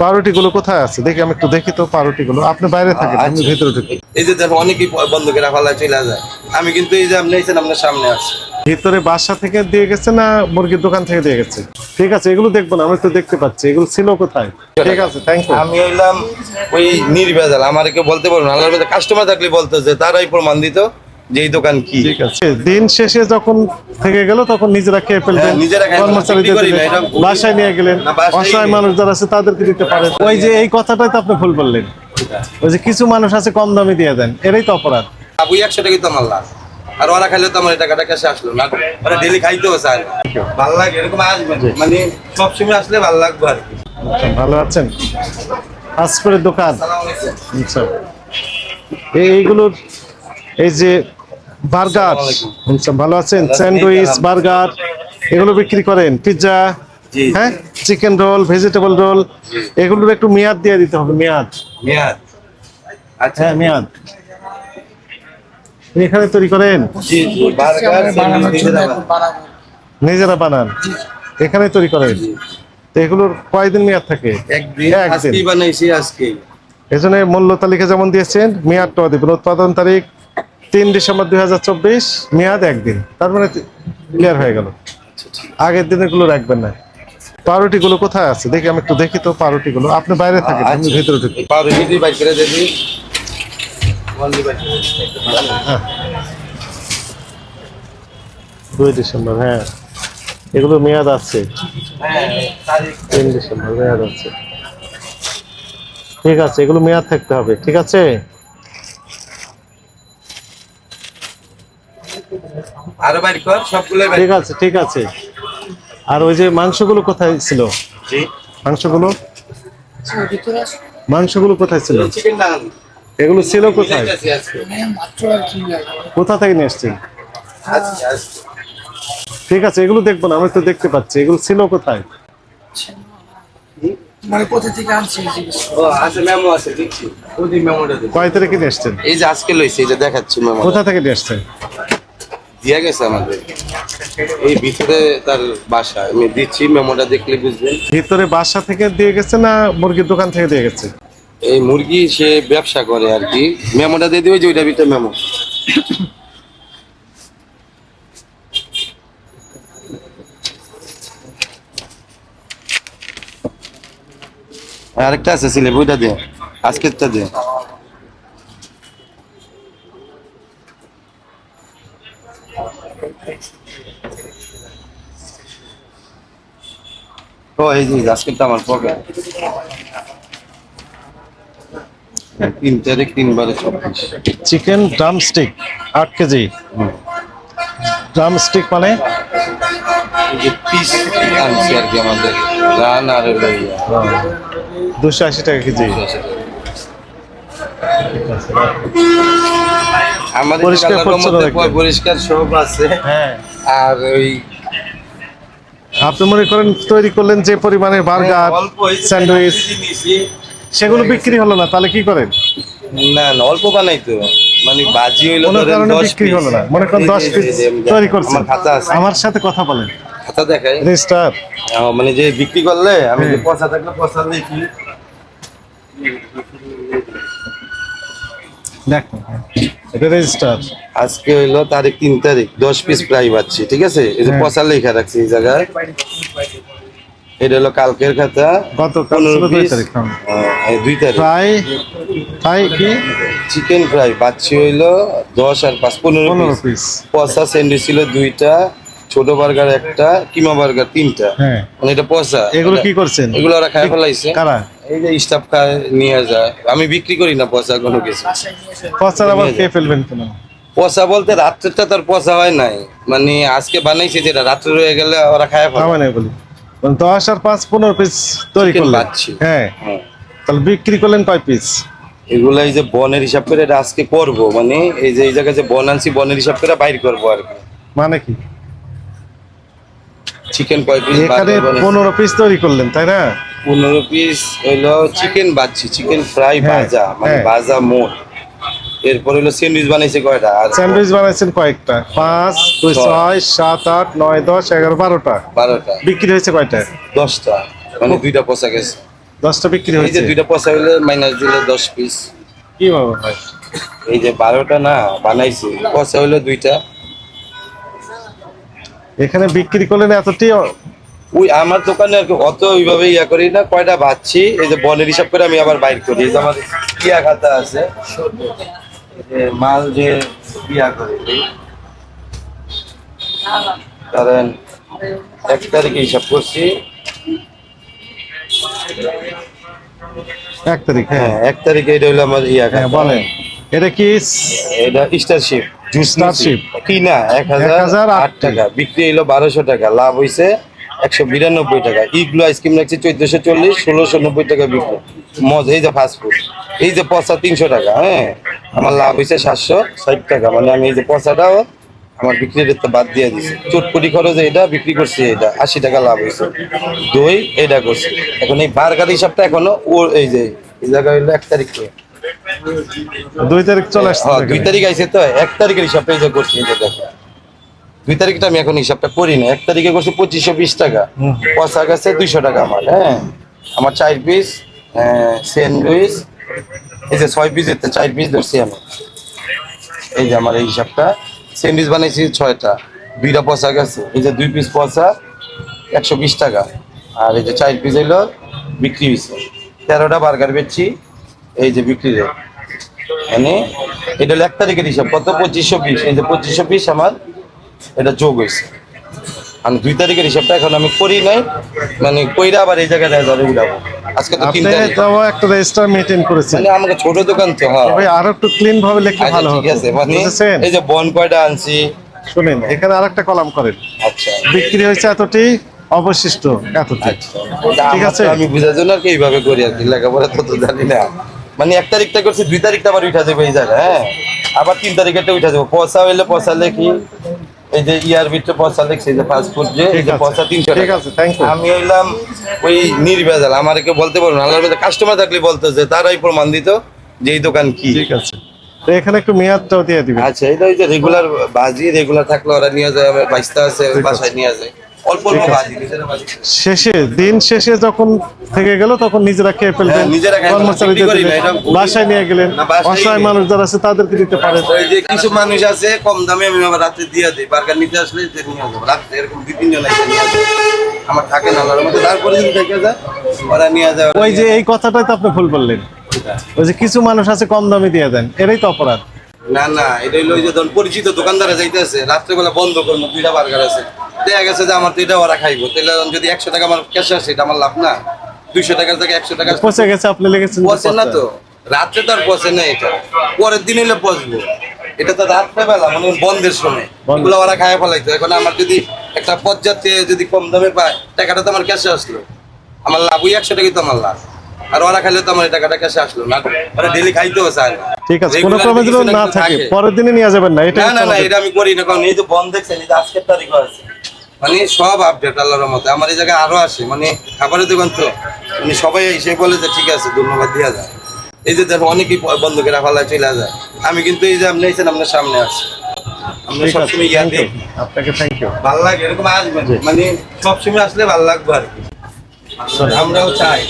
পাউরুটি গুলো কোথায় আছে? দেখি আমি একটু দেখি তো পাউরুটি গুলো আপনি বাইরে থাকেন আমি আচ্ছা। ভিতরে ঢুকি। এই যে দেখো অনেকেই বন্ধ করে ফেলা চলে যায়। আমি কিন্তু এই যে আপনি এসেছেন আপনার সামনে আছি। ভিতরে বাসা থেকে দিয়ে গেছে না মুরগির দোকান থেকে দিয়ে গেছে? ঠিক আছে এগুলো দেখব না আমি তো দেখতে পাচ্ছি। এগুলো ছিল কোথায়? ঠিক আছে থ্যাংক ইউ আমি হইলাম ওই নির্ভেজাল আমার কেউ বলতে পারব না আল্লাহর কাস্টমার থাকলে বলতো যে তারাই প্রমাণ দিত। যে এই দোকান কি? ঠিক আছে। দিন শেষে যখন থেকে গেল তখন নিজেরা খেয়ে ফেলবেন হ্যাঁ। কর্মচারীদের করি। বাসায় নিয়ে গেলেন অসহায় মানুষ যারা আছে তাদেরকে দিতে পারেন। ওই যে এই কথাটাই তো আপনি ভুল বললেন। ওই যে কিছু মানুষ আছে কম দামে দিয়ে দেন এটাই তো অপরাধ। আবু একশো টাকাই তো আমার লাভ। আর ওরা খাইলে তো আমার টাকাটা কাছে আসলো না। ওরা ডেলি খাইতেও চায় ভালো লাগে এরকম আসবে মানে সবসময় আসলে ভালো লাগবে আর কি। আচ্ছা, ভালো আছেন? ফাস্টফুডের দোকান। আচ্ছা। এই- এইগুলোর এই যে বার্গার। আচ্ছা, ভালো আছেন? স্যান্ডউইচ বার্গার এগুলো বিক্রি করেন? পিৎজা? হ্যাঁ? চিকেন রোল ভেজিটেবল রোল এগুলোর একটু মেয়াদ দিয়ে দিতে হবে মেয়াদ। মেয়াদ। আচ্ছা। হ্যাঁ মেয়াদ। এখানে তৈরি করেন? নিজেরা বানান। এখানে তৈরি করেন? তো এগুলোর কয়দিন মেয়াদ থাকে? একদিন। এজন্য মূল্য তালিকা যেমন দিয়েছেন মেয়াদটাও দিবেন। উৎপাদন তারিখ তিন ডিসেম্বর দুই হাজার চব্বিশ মেয়াদ একদিন। তার মানে ক্লিয়ার হয়ে গেল। আগের দিনেরগুলো রাখবেন না। পাউরুটি গুলো কোথায় আছে? দেখি আমি একটু দেখি তো পাউরুটি গুলো আপনি বাইরে থাকেন আমি আচ্ছা। ভিতরে ঢুকি। পাউরুটি বাইর করে দুই ডিসেম্বর হ্যাঁ। এগুলো মেয়াদ আছে। তিন ডিসেম্বর মেয়াদ আছে। ঠিক আছে এগুলো মেয়াদ থাকতে হবে ঠিক আছে? আরও বাইর কর সবগুলো ঠিক আছে ঠিক আছে। আর ওই যে মাংসগুলো কোথায় ছিল? জি। মাংসগুলো? মাংসগুলো কোথায় ছিল? এগুলো ছিল কোথায়? কোথা থেকে নিয়ে এসছেন ঠিক আছে এগুলো দেখব না আমি তো দেখতে পাচ্ছি। এগুলো ছিল কোথায়? মানে কোথা থেকে আনছি ও আছে মেমো আছে দিচ্ছি ওদি মেমোটা কয় তারিখে নিয়ে এসছেন এই যে আজকে লইছি এই যে দেখাচ্ছি মেমো কোথা থেকে নিয়ে এসছেন দিয়া গেছে আমাদের। এই ভিতরে তার বাসা। আমি দিচ্ছি মেমোটা দেখলে বুঝবেন। ভিতরে বাসা থেকে দিয়ে গেছে না মুরগির দোকান থেকে দিয়ে গেছে? এই মুরগি সে ব্যবসা করে আর কি। মেমোটা দিয়ে দিবে যে ওইটা ভিতরে মেমো। আরেকটা আছে সিলেব ওইটা দে আজকেরটা দে। ও এই যে আজকেরটা আমার পকেট তিন তারিখ তিনবারে চব্বিশ। চিকেন ড্রামস্টিক আট কেজি। ড্রামস্টিক মানে? যে পিস আনছি আর কি আমাদের। রান আর দুশো আশি টাকা কেজি। আমাদের পরিষ্কার। পরিষ্কার সব আছে। হ্যাঁ। আর ওই আপনি মনে করেন তৈরি করলেন যে পরিমাণে বার্গার স্যান্ডউইচ সেগুলো বিক্রি হলো না তাহলে কি করেন? না না অল্প বানাই তো। মানে বাজি হইল কারণে বিক্রি হলো না। মনে করেন এই দশ যে- পিস তৈরি করছেন। আমার খাতা আছে। আমার সাথে কথা বলেন। খাতা দেখাই। রেজিস্টার। মানে যে বিক্রি করলে আমি যে হ্যাঁ। পয়সা থাকলে পয়সা দেখি দেখো এটা রেজিস্টার। আজকে হইল তারিখ তিন তারিখ দশ পিস প্রায় পাচ্ছি ঠিক আছে? এই যে হ্যাঁ। পয়সা লেখা রাখছি এই জায়গায়। এটা হলো কালকের খাতা। গত দুই তারিখ হ্যাঁ। দুই তারিখ। ফ্রাই ফ্রাই কি? চিকেন ফ্রাই বাচ্চি হইল দশ আর পাঁচ পনেরো পিস পয়সা স্যান্ডউইচ ছিল দুইটা ছোট বার্গার একটা কিমা বার্গার তিনটা। হ্যাঁ। মানে এটা পয়সা এগুলো কি করছেন? এগুলো ওরা খাই ফেলাইছে। কারা? এই যে স্টাফ খায় নিয়ে যায়। আমি বিক্রি করি না পয়সা কোনো কিছু। পচার আবার খেয়ে ফেলবেন কেন? পয়সা বলতে রাত্রেরটা তার পচা হয় নাই। মানে আজকে বানাইছে যেটা রাত্রে রয়ে গেলে ওরা খায় ফেলে। আমার নাই বলি মানে দশ আর পাঁচ পনেরো পিস তৈরি বাচ্চি। হ্যাঁ। হ্যাঁ। তাহলে বিক্রি করলেন কয় পিস এগুলো এই যে বনের হিসাব করে এটা আজকে করব মানে এই যে এই জায়গায় যে বন আনছি বনের হিসাব করে বাইর করব আর কি। মানে কি? চিকেন কয় পিস এখানে পনেরো পিস তৈরি করলেন তাই না? পনেরো পিস হইল চিকেন বাচ্চি চিকেন ফ্রাই ভাজা মানে হ্যাঁ। ভাজা মোট এরপর হইল স্যান্ডউইচ বানাইছে কয়টা? স্যান্ডউইচ বানাইছেন কয়েকটা। পাঁচ দুই ছয়। সাত আট নয় দশ এগারো বারোটা। বারোটা। বিক্রি হয়েছে কয়টা? দশটা। মানে দুইটা পচা গেছে। দশটা বিক্রি হয়েছে? দুইটা পয়সা হইলে মাইনাস দিলে দশ পিস কীভাবে হয় এই যে বারোটা না বানাইছি। পয়সা হইল দুইটা। এখানে বিক্রি করলেন এতটি ওই আমার দোকানে আর কি অত ওইভাবে ইয়া করি না কয়টা বাচ্ছি এই যে বনের হিসাব করে আমি আবার বাইর করি। এই যে আমার ইয়া খাতা আছে। যে মাল যে ইয়া করে কারণ এক তারিখে হিসাব করছি। এক তারিখ? হ্যাঁ এক তারিখে এটা হলো আমার ইয়া হ্যাঁ বলেন। এটা কি? এটা স্টারশিপ Starship। কি না? এক হাজার আট টাকা। বিক্রি হইল বারোশো টাকা। লাভ হইছে একশো বিরানব্বই টাকা। ইগুলো আইসক্রিম রাখছি চোদ্দশো চল্লিশ ষোলোশো নব্বই টাকা বিক্রি। মজ এই যে ফাস্টফুড এই যে পচা তিনশো টাকা হ্যাঁ? আমার লাভ হয়েছে সাতশো ষাট টাকা। মানে আমি এই যে পচাটাও আমার বিক্রি রেটটা বাদ দিয়ে দিছি। চটপটি খরচ এটা বিক্রি করছি এটা আশি টাকা লাভ হয়েছে। দই এটা করছি। এখন এই বার্গার হিসাবটা এখনও ওর এই যে এই জায়গায় হইল এক তারিখ। দুই তারিখ চলে আসছে হ্যাঁ, দুই তারিখ আইছে তো। এক তারিখের হিসাবটা এই যে করছি যে দেখো। দুই তারিখটা আমি এখন হিসাবটা করি না। এক তারিখে করছি পঁচিশশো বিশ টাকা। পয়সা গেছে দুইশো টাকা আমার হ্যাঁ। আমার চার পিস স্যান্ডউইচ এই যে ছয় পিস এতে চার পিস ধরছি আমি। এই যে আমার এই হিসাবটা। স্যান্ডউইচ বানাইছি ছয়টা। দুইটা পয়সা গেছে। এই যে দুই পিস পয়সা একশো বিশ টাকা। আর এই যে চার পিস হইল বিক্রি হয়েছে তেরোটা বার্গার বেচছি, এই যে বিক্রি রেট মানে এটা হলো এক তারিখের হিসাব। কত? পঁচিশশো বিশ। এই যে পঁচিশশো বিশ আমার এটা যোগ হয়েছে আমি দুই তারিখের হিসাবটা এখন আমি করি নাই। মানে কইরা আবার এই জায়গায় যাবে আজকে তো তিন তারিখ। তো একটা রেজিস্টার মেনটেন করেছেন। মানে আমাকে ছোট দোকান তো হ্যাঁ। ভাই আরও একটু ক্লিন ভাবে লিখলে আচ্ছা ভালো ঠিক আছে মানে এই যে বন কয়টা আনছি। শুনেন এখানে আরেকটা কলাম করেন। আচ্ছা। বিক্রি হয়েছে এতটি অবশিষ্ট এতটি। আচ্ছা। ঠিক আছে। আমি বুঝার জন্য আর কি এইভাবে করি আর কি লেখাপড়া তো তো জানি না। মানে এক তারিখটা করছি দুই তারিখটা আবার উঠা যাবে এই জায়গায় হ্যাঁ। আবার তিন তারিখেরটা উঠা যাব। পয়সা হইলে পয়সা লেখি। এই যে ইয়ার ভিতরে পয়সা লেখছি যে পাসপোর্ট যে এই যে পয়সা তিনশো ঠিক আছে, থ্যাংক ইউ আমি হইলাম ওই নির্ভেজাল। আমার কেউ বলতে পারব না। আল্লাহর কাস্টমার থাকলে বলতো যে তারাই প্রমাণ দিত যে এই দোকান কি। ঠিক আছে। তো এখানে একটু মেয়াদটাও দিয়ে দিবেন। আচ্ছা এটা ওই যে রেগুলার বাজি রেগুলার থাকলে ওরা নিয়ে যায় বাইশটা আছে। বাসায় নিয়ে যায়। শেষে দিন শেষে যখন থেকে গেল তখন নিজেরা খেয়ে ফেলবেন। হ্যাঁ, কর্মচারীদের। বাসায় নিয়ে গেলেন। অসহায় মানুষ যারা আছে তাদেরকে দিতে পারেন। কিছু মানুষ আছে কম দামে আমি আবার রাতে দিয়ে দিই। বার্গার নিতে আসলে নিয়ে যাব রাতে এরকম দুই তিনজন আছে আমার থাকে না মধ্যে তারপরে যদি থেকে যায় ওরা নিয়ে যায় ওই যে এই কথাটাই তো আপনি ভুল বললেন। ওই যে কিছু মানুষ আছে কম দামে দিয়ে দেন। এটাই তো অপরাধ। না না এটা হইল যে ধরুন পরিচিত দোকানদারে যাইতেছে রাত্রেবেলা বন্ধ করব দুইটা বার্গার আছে। দেখা গেছে যে আমার তো এটা ওরা খাইবো। তাহলে যদি একশো টাকা আমার ক্যাশ আসে এটা আমার লাভ না। দুইশো টাকার থেকে একশো টাকা পচে গেছে আপনি লেগেছেন পচে না তো। রাত্রে তো আর পচে না এটা। পরের দিন হইলে পচবো। এটা তো রাত্রেবেলা মানে বন্ধের সময়। এগুলো ওরা খায় ফেলাইতো। এখন আমার যদি একটা পর্যাপ্তে যদি কম দামে পায় টাকাটা তো আমার ক্যাশে আসলো। আমার লাভ ওই একশো টাকাই তো আমার লাভ। আর ওরা খাইলে তো আমার টাকাটা ক্যাশে আসলো না। ওরা ডেলি খাইতেও চায় না। ঠিক আছে কোনো কিছু না থাকে। পরের দিনে নিয়ে যাবেন না এটা না না না এটা আমি করি না কারণ এই যে বন্ধ দেখছেন এই যে আজকের তারিখও আছে মানে সব আপডেট আল্লাহর মতে আমার এই জায়গায় আরও আসে মানে খাবারের দোকান তো। মানে সবাই এসে বলে যে ঠিক আছে ধন্যবাদ দেওয়া যায়। এই যে দেখো অনেকেই বন্ধ করে ফেলা চলে যায়। আমি কিন্তু এই যে আপনি এসেছেন আপনার সামনে আছি। আমরা সবসময় ইয়া. দেখি। আপনাকে থ্যাংক ইউ ভালো লাগে এরকম আসবেন। মানে সবসময় আসলে ভালো লাগবে আর কি। আমরাও চাই।